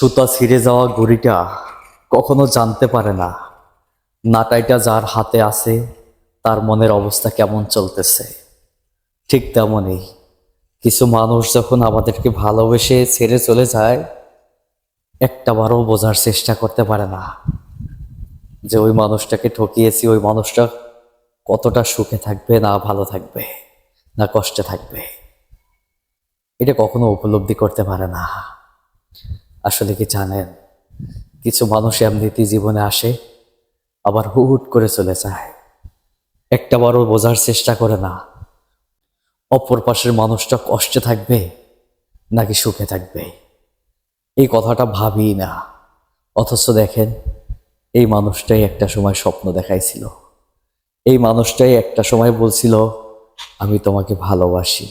সুতা ছিঁড়ে যাওয়া গড়িটা কখনো জানতে পারে না। নাটাইটা যার হাতে আছে, তার মনের অবস্থা কেমন চলতেছে? ঠিক তেমনই। কিছু মানুষ যখন আমাদেরকে ভালোবেসে ছেড়ে চলে যায়, একটাবারও বোঝার চেষ্টা করতে পারে না। যে ওই মানুষটাকে ঠকিয়েছি, ওই মানুষটা কতটা সুখে থাকবে না ভালো থাকবে, না কষ্টে থাকবে। এটা কখনো উপলব্ধি করতে পারে না। আসলে কি জানেন? কিছু মানুষ এমনিতেই জীবনে আসে, আবার হুট করে চলে যায়। একটা বারও বোঝার চেষ্টা করে না। অপর পাশের মানুষটা কষ্টে থাকবে, নাকি সুখে থাকবে? এই কথাটা ভাবি না। অথচ দেখেন, এই মানুষটাই একটা সময় স্বপ্ন দেখাইছিল। এই মানুষটাই একটা সময় বলছিল, আমি তোমাকে ভালোবাসি।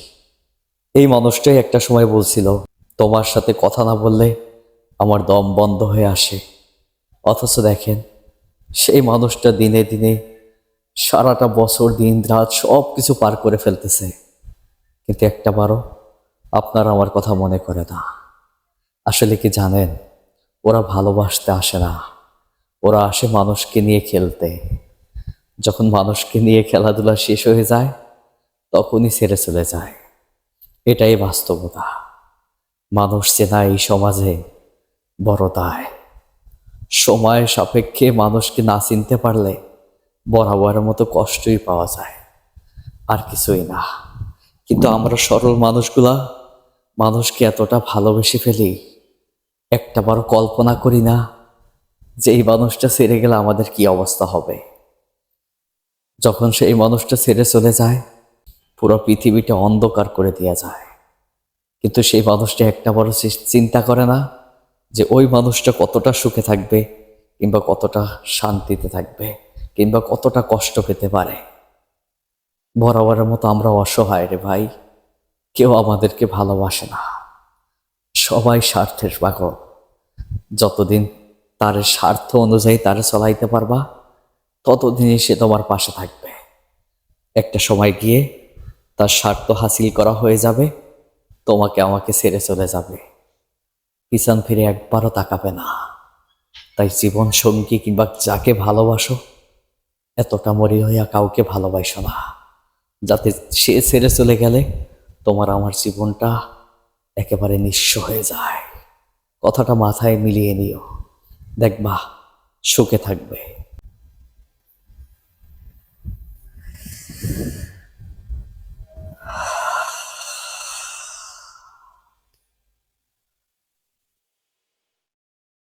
এই মানুষটাই একটা সময় বলছিল, তোমার সাথে কথা না বললে আমার দম বন্ধ হয়ে আসে। অথচ দেখেন, সেই মানুষটা দিনে দিনে সারাটা বছর, দিন, রাত সব কিছু পার করে ফেলতেছে। কিন্তু একটা বারও আপনারা আমার কথা মনে করে না। আসলে কি জানেন, ওরা ভালোবাসতে আসে না। ওরা আসে মানুষকে নিয়ে খেলতে। যখন মানুষকে নিয়ে খেলাধুলা শেষ হয়ে যায়, তখনই ছেড়ে চলে যায়। এটাই বাস্তবতা। মানুষ চেনা এই সমাজে বড় দায়। সময় সাপেক্ষে মানুষকে না চিনতে পারলে বরাবরের মতো কষ্টই পাওয়া যায়। আর কিছুই না। কিন্তু আমরা সরল মানুষগুলা মানুষকে এতটা ভালোবেসে ফেলি? একটা বারো কল্পনা করি না যে এই মানুষটা ছেড়ে গেলে আমাদের কি অবস্থা হবে? যখন সেই মানুষটা ছেড়ে চলে যায়, পুরো পৃথিবীটা অন্ধকার করে দেওয়া যায়। কিন্তু সেই মানুষটা একটা বড় চিন্তা করে না যে ওই মানুষটা কতটা সুখে থাকবে কিংবা কতটা শান্তিতে থাকবে কিংবা কতটা কষ্ট পেতে পারে। বরাবরের মতো আমরা অসহায় রে ভাই। কেউ আমাদেরকে ভালোবাসে না। সবাই স্বার্থের পাগল। যতদিন তার স্বার্থ অনুযায়ী তারে চলাইতে পারবা, ততদিনই সে তোমার পাশে থাকবে। একটা সময় গিয়ে তার স্বার্থ হাসিল করা হয়ে যাবে, তোমাকে আমাকে ছেড়ে চলে যাবে। পিছন ফিরে একবারও তাকাবে না। তাই জীবন সঙ্গী কিংবা যাকে ভালোবাসো এতটা মরি হইয়া কাউকে ভালোবাসো না। যাতে সে ছেড়ে চলে গেলে তোমার আমার জীবনটা একেবারে নিঃস্ব হয়ে যায়। কথাটা মাথায় মিলিয়ে নিও। দেখবা সুখে থাকবে।